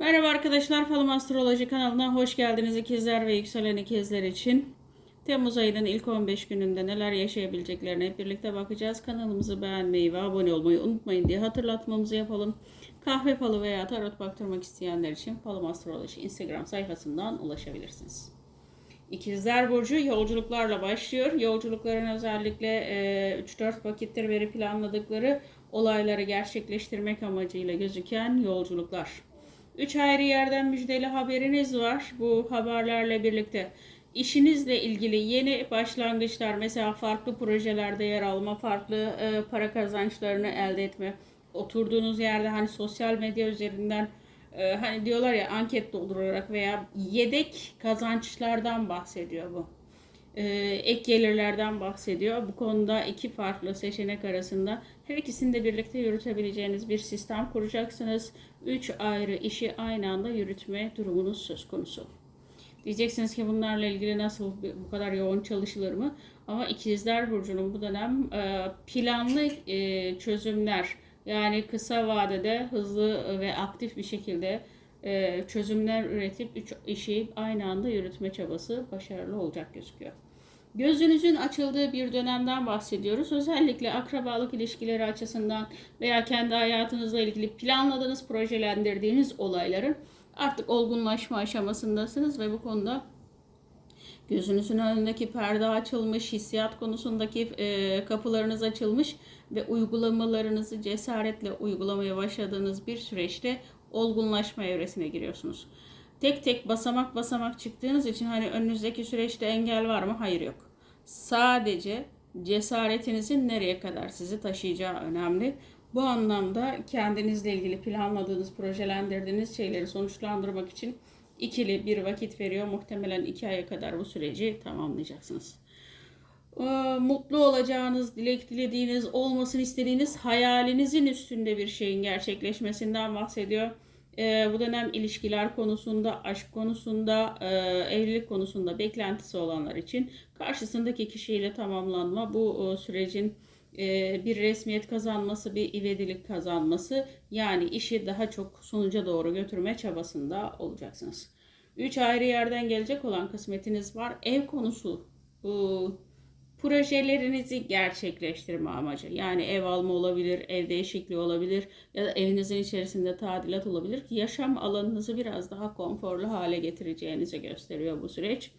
Merhaba arkadaşlar, Falım Astroloji kanalına hoş geldiniz ikizler ve yükselen ikizler için. Temmuz ayının ilk 15 gününde neler yaşayabileceklerine hep birlikte bakacağız. Kanalımızı beğenmeyi ve abone olmayı unutmayın diye hatırlatmamızı yapalım. Kahve falı veya tarot baktırmak isteyenler için Falım Astroloji Instagram sayfasından ulaşabilirsiniz. İkizler Burcu yolculuklarla başlıyor. Yolculukların özellikle e, 3-4 vakittir beri planladıkları olayları gerçekleştirmek amacıyla gözüken yolculuklar. Üç ayrı yerden müjdeli haberiniz var. Bu haberlerle birlikte işinizle ilgili yeni başlangıçlar, mesela farklı projelerde yer alma, farklı e, para kazançlarını elde etme, oturduğunuz yerde hani sosyal medya üzerinden e, hani diyorlar ya anket doldurarak veya yedek kazançlardan bahsediyor bu. E, ek gelirlerden bahsediyor. Bu konuda iki farklı seçenek arasında her ikisini de birlikte yürütebileceğiniz bir sistem kuracaksınız. Üç ayrı işi aynı anda yürütme durumunuz söz konusu. Diyeceksiniz ki bunlarla ilgili nasıl bu kadar yoğun çalışılır mı? Ama ikizler burcunun bu dönem e, planlı e, çözümler yani kısa vadede hızlı ve aktif bir şekilde e, çözümler üretip üç işi aynı anda yürütme çabası başarılı olacak gözüküyor. Gözünüzün açıldığı bir dönemden bahsediyoruz. Özellikle akrabalık ilişkileri açısından veya kendi hayatınızla ilgili planladığınız, projelendirdiğiniz olayların artık olgunlaşma aşamasındasınız ve bu konuda gözünüzün önündeki perde açılmış, hissiyat konusundaki e, kapılarınız açılmış ve uygulamalarınızı cesaretle uygulamaya başladığınız bir süreçte olgunlaşma evresine giriyorsunuz. Tek tek basamak basamak çıktığınız için hani önünüzdeki süreçte engel var mı? Hayır yok. Sadece cesaretinizin nereye kadar sizi taşıyacağı önemli. Bu anlamda kendinizle ilgili planladığınız, projelendirdiğiniz şeyleri sonuçlandırmak için ikili bir vakit veriyor. Muhtemelen iki aya kadar bu süreci tamamlayacaksınız. Ee, Mutlu olacağınız, dilek dilediğiniz, olmasını istediğiniz hayalinizin üstünde bir şeyin gerçekleşmesinden bahsediyor. Ee, bu dönem ilişkiler konusunda, aşk konusunda, e, evlilik konusunda beklentisi olanlar için karşısındaki kişiyle tamamlanma bu e, sürecin e, bir resmiyet kazanması, bir ivedilik kazanması yani işi daha çok sonuca doğru götürme çabasında olacaksınız. Üç ayrı yerden gelecek olan kısmetiniz var. Ev konusu bu projelerinizi gerçekleştirme amacı. Yani ev alma olabilir, ev değişikliği olabilir ya da evinizin içerisinde tadilat olabilir ki yaşam alanınızı biraz daha konforlu hale getireceğinizi gösteriyor bu süreç.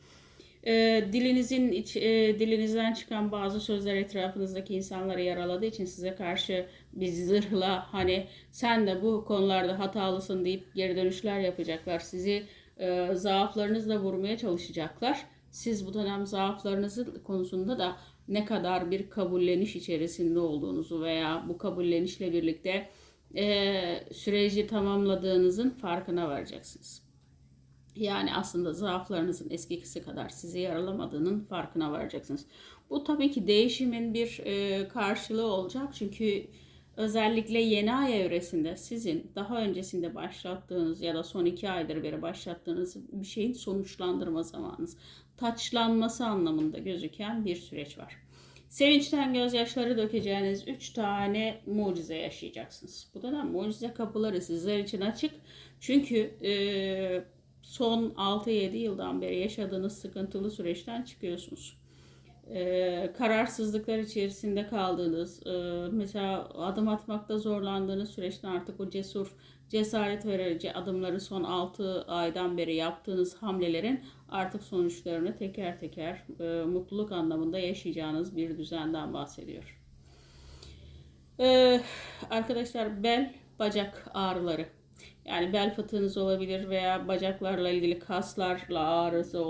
E, dilinizin iç, e, dilinizden çıkan bazı sözler etrafınızdaki insanları yaraladığı için size karşı bir zırhla hani sen de bu konularda hatalısın deyip geri dönüşler yapacaklar. Sizi e, zaaflarınızla vurmaya çalışacaklar. Siz bu dönem zaaflarınızı konusunda da ne kadar bir kabulleniş içerisinde olduğunuzu veya bu kabullenişle birlikte e, süreci tamamladığınızın farkına varacaksınız. Yani aslında zaaflarınızın eskisi kadar sizi yaralamadığının farkına varacaksınız. Bu tabii ki değişimin bir e, karşılığı olacak. Çünkü özellikle yeni ay evresinde sizin daha öncesinde başlattığınız ya da son iki aydır beri başlattığınız bir şeyin sonuçlandırma zamanınız. Taçlanması anlamında gözüken bir süreç var. Sevinçten gözyaşları dökeceğiniz 3 tane mucize yaşayacaksınız. Bu dönem mucize kapıları sizler için açık. Çünkü e, son 6-7 yıldan beri yaşadığınız sıkıntılı süreçten çıkıyorsunuz. Ee, kararsızlıklar içerisinde kaldığınız, e, mesela adım atmakta zorlandığınız süreçten artık o cesur, cesaret verici adımları son 6 aydan beri yaptığınız hamlelerin artık sonuçlarını teker teker e, mutluluk anlamında yaşayacağınız bir düzenden bahsediyor. Ee, arkadaşlar bel, bacak ağrıları yani bel fıtığınız olabilir veya bacaklarla ilgili kaslarla ağrısı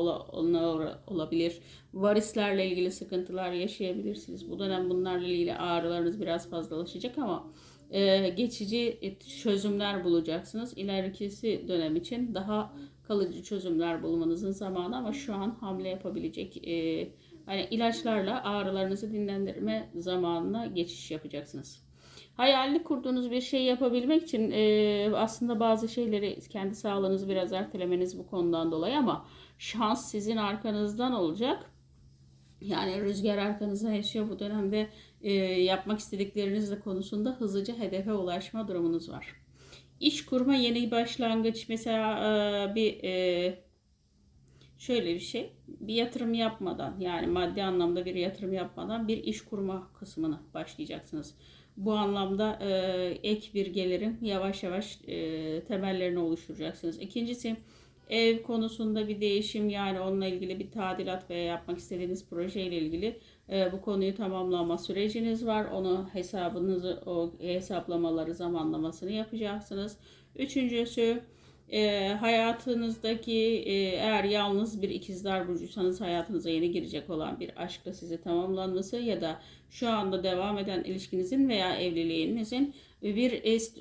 olabilir. Varislerle ilgili sıkıntılar yaşayabilirsiniz. Bu dönem bunlarla ilgili ağrılarınız biraz fazlalaşacak ama e, geçici çözümler bulacaksınız. İlerikisi dönem için daha kalıcı çözümler bulmanızın zamanı ama şu an hamle yapabilecek e, hani ilaçlarla ağrılarınızı dinlendirme zamanına geçiş yapacaksınız. Hayalini kurduğunuz bir şey yapabilmek için e, aslında bazı şeyleri kendi sağlığınızı biraz ertelemeniz bu konudan dolayı ama şans sizin arkanızdan olacak. Yani rüzgar arkanızdan esiyor bu dönemde e, yapmak istedikleriniz konusunda hızlıca hedefe ulaşma durumunuz var. İş kurma yeni başlangıç mesela bir şöyle bir şey bir yatırım yapmadan yani maddi anlamda bir yatırım yapmadan bir iş kurma kısmına başlayacaksınız. Bu anlamda ek bir gelirin yavaş yavaş temellerini oluşturacaksınız. İkincisi ev konusunda bir değişim yani onunla ilgili bir tadilat veya yapmak istediğiniz projeyle ilgili e, bu konuyu tamamlama süreciniz var. Onu hesabınızı o hesaplamaları zamanlamasını yapacaksınız. Üçüncüsü e, hayatınızdaki e, eğer yalnız bir ikizler burcuysanız hayatınıza yeni girecek olan bir aşkla sizi tamamlanması ya da şu anda devam eden ilişkinizin veya evliliğinizin bir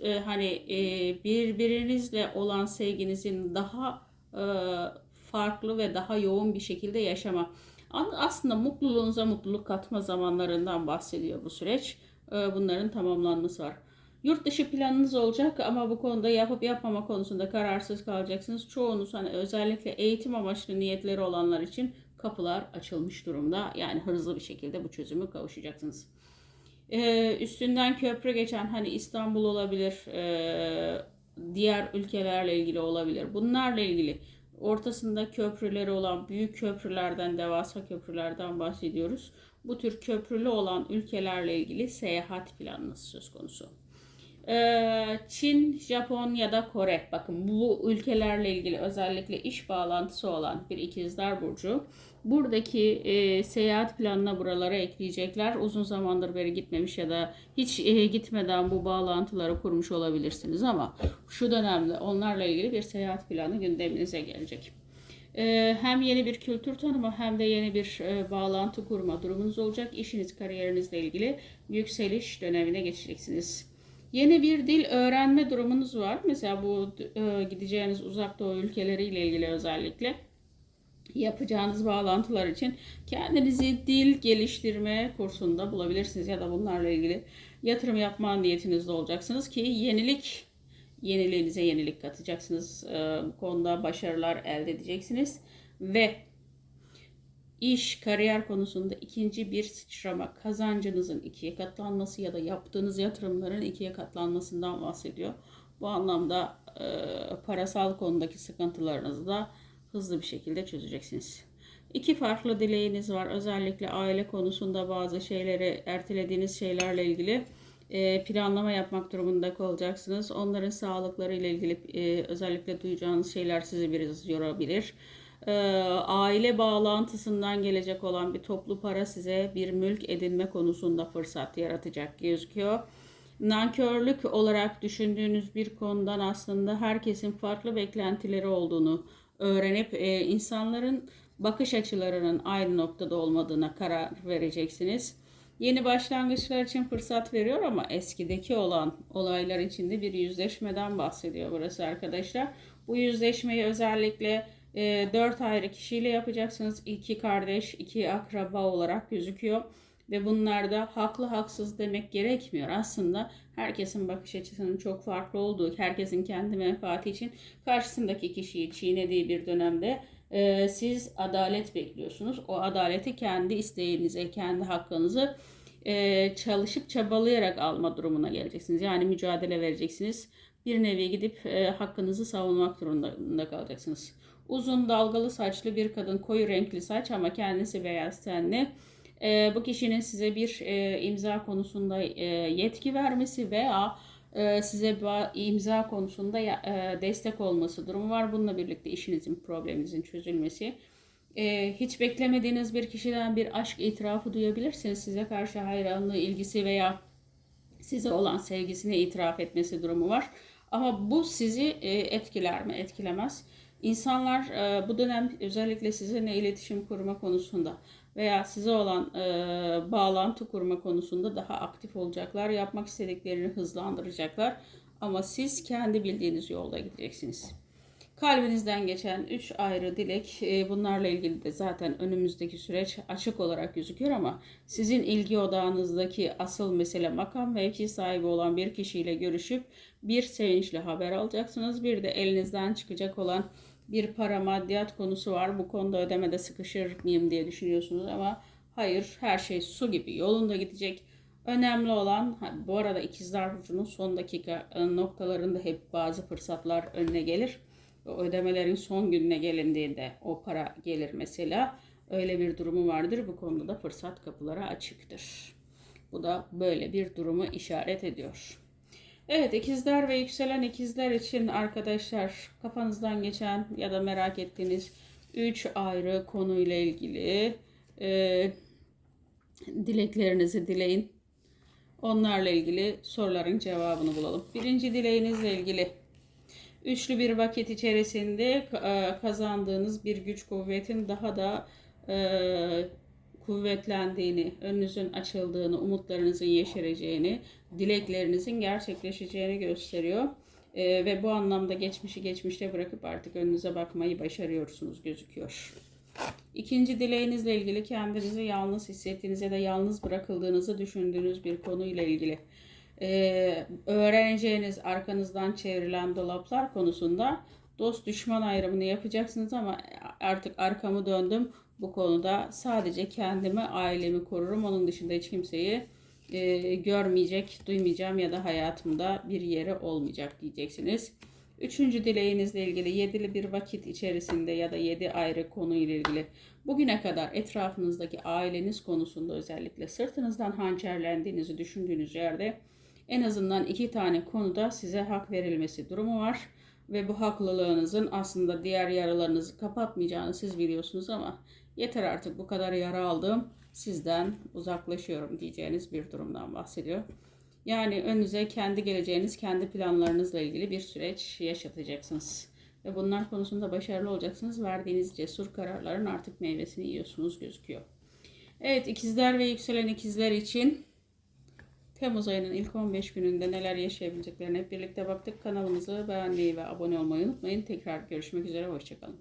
e, hani e, birbirinizle olan sevginizin daha e, farklı ve daha yoğun bir şekilde yaşama. Aslında mutluluğunuza mutluluk katma zamanlarından bahsediyor bu süreç. E, bunların tamamlanması var. Yurt dışı planınız olacak ama bu konuda yapıp yapmama konusunda kararsız kalacaksınız. Çoğunuz hani özellikle eğitim amaçlı niyetleri olanlar için kapılar açılmış durumda. Yani hızlı bir şekilde bu çözümü kavuşacaksınız. Ee, üstünden köprü geçen hani İstanbul olabilir, e, diğer ülkelerle ilgili olabilir. Bunlarla ilgili ortasında köprüleri olan büyük köprülerden, devasa köprülerden bahsediyoruz. Bu tür köprülü olan ülkelerle ilgili seyahat planınız söz konusu. Ee, Çin, Japon ya da Kore. Bakın bu ülkelerle ilgili özellikle iş bağlantısı olan bir ikizler burcu. Buradaki e, seyahat planına buralara ekleyecekler. Uzun zamandır beri gitmemiş ya da hiç e, gitmeden bu bağlantıları kurmuş olabilirsiniz ama şu dönemde onlarla ilgili bir seyahat planı gündeminize gelecek. E, hem yeni bir kültür tanıma hem de yeni bir e, bağlantı kurma durumunuz olacak. İşiniz, kariyerinizle ilgili yükseliş dönemine geçeceksiniz. Yeni bir dil öğrenme durumunuz var. Mesela bu e, gideceğiniz uzak doğu ülkeleriyle ilgili özellikle yapacağınız bağlantılar için kendinizi dil geliştirme kursunda bulabilirsiniz ya da bunlarla ilgili yatırım yapma niyetinizde olacaksınız ki yenilik yeniliğinize yenilik katacaksınız. E, bu konuda başarılar elde edeceksiniz ve iş, kariyer konusunda ikinci bir sıçrama, kazancınızın ikiye katlanması ya da yaptığınız yatırımların ikiye katlanmasından bahsediyor. Bu anlamda e, parasal konudaki sıkıntılarınızı da hızlı bir şekilde çözeceksiniz. İki farklı dileğiniz var. Özellikle aile konusunda bazı şeyleri ertelediğiniz şeylerle ilgili e, planlama yapmak durumunda kalacaksınız. Onların sağlıkları ile ilgili e, özellikle duyacağınız şeyler sizi biraz yorabilir e, aile bağlantısından gelecek olan bir toplu para size bir mülk edinme konusunda fırsat yaratacak gözüküyor. Nankörlük olarak düşündüğünüz bir konudan aslında herkesin farklı beklentileri olduğunu öğrenip e, insanların bakış açılarının aynı noktada olmadığına karar vereceksiniz. Yeni başlangıçlar için fırsat veriyor ama eskideki olan olaylar içinde bir yüzleşmeden bahsediyor burası arkadaşlar. Bu yüzleşmeyi özellikle e, 4 ayrı kişiyle yapacaksınız. İki kardeş, iki akraba olarak gözüküyor. Ve bunlarda haklı haksız demek gerekmiyor. Aslında herkesin bakış açısının çok farklı olduğu, herkesin kendi menfaati için karşısındaki kişiyi çiğnediği bir dönemde e, siz adalet bekliyorsunuz. O adaleti kendi isteğinize, kendi hakkınızı e, çalışıp çabalayarak alma durumuna geleceksiniz. Yani mücadele vereceksiniz. Bir nevi gidip e, hakkınızı savunmak durumunda kalacaksınız. Uzun dalgalı saçlı bir kadın koyu renkli saç ama kendisi beyaz tenli. E, bu kişinin size bir e, imza konusunda e, yetki vermesi veya e, size imza konusunda e, destek olması durumu var. Bununla birlikte işinizin, probleminizin çözülmesi. E, hiç beklemediğiniz bir kişiden bir aşk itirafı duyabilirsiniz. Size karşı hayranlığı, ilgisi veya size olan sevgisini itiraf etmesi durumu var. Ama bu sizi e, etkiler mi? Etkilemez. İnsanlar e, bu dönem özellikle sizinle iletişim kurma konusunda veya size olan e, bağlantı kurma konusunda daha aktif olacaklar. Yapmak istediklerini hızlandıracaklar. Ama siz kendi bildiğiniz yolda gideceksiniz. Kalbinizden geçen üç ayrı dilek e, bunlarla ilgili de zaten önümüzdeki süreç açık olarak gözüküyor ama sizin ilgi odağınızdaki asıl mesele makam mevki sahibi olan bir kişiyle görüşüp bir sevinçli haber alacaksınız. Bir de elinizden çıkacak olan bir para maddiyat konusu var. Bu konuda ödemede sıkışır mıyım diye düşünüyorsunuz ama hayır her şey su gibi yolunda gidecek. Önemli olan bu arada ikizler burcunun son dakika e, noktalarında hep bazı fırsatlar önüne gelir. O ödemelerin son gününe gelindiğinde o para gelir mesela. Öyle bir durumu vardır. Bu konuda da fırsat kapıları açıktır. Bu da böyle bir durumu işaret ediyor. Evet ikizler ve yükselen ikizler için arkadaşlar kafanızdan geçen ya da merak ettiğiniz 3 ayrı konuyla ilgili e, dileklerinizi dileyin. Onlarla ilgili soruların cevabını bulalım. Birinci dileğinizle ilgili üçlü bir vakit içerisinde e, kazandığınız bir güç kuvvetin daha da e, kuvvetlendiğini, önünüzün açıldığını, umutlarınızın yeşereceğini, dileklerinizin gerçekleşeceğini gösteriyor. E, ve bu anlamda geçmişi geçmişte bırakıp artık önünüze bakmayı başarıyorsunuz gözüküyor. İkinci dileğinizle ilgili kendinizi yalnız hissettiğiniz ya da yalnız bırakıldığınızı düşündüğünüz bir konuyla ilgili. Ee, öğreneceğiniz arkanızdan çevrilen dolaplar konusunda dost düşman ayrımını yapacaksınız ama artık arkamı döndüm bu konuda sadece kendimi ailemi korurum onun dışında hiç kimseyi e, görmeyecek duymayacağım ya da hayatımda bir yeri olmayacak diyeceksiniz. Üçüncü dileğinizle ilgili yedili bir vakit içerisinde ya da yedi ayrı konu ile ilgili bugüne kadar etrafınızdaki aileniz konusunda özellikle sırtınızdan hançerlendiğinizi düşündüğünüz yerde en azından iki tane konuda size hak verilmesi durumu var. Ve bu haklılığınızın aslında diğer yaralarınızı kapatmayacağını siz biliyorsunuz ama yeter artık bu kadar yara aldım sizden uzaklaşıyorum diyeceğiniz bir durumdan bahsediyor. Yani önünüze kendi geleceğiniz, kendi planlarınızla ilgili bir süreç yaşatacaksınız. Ve bunlar konusunda başarılı olacaksınız. Verdiğiniz cesur kararların artık meyvesini yiyorsunuz gözüküyor. Evet ikizler ve yükselen ikizler için Temmuz ayının ilk 15 gününde neler yaşayabileceklerine hep birlikte baktık. Kanalımızı beğenmeyi ve abone olmayı unutmayın. Tekrar görüşmek üzere. Hoşçakalın.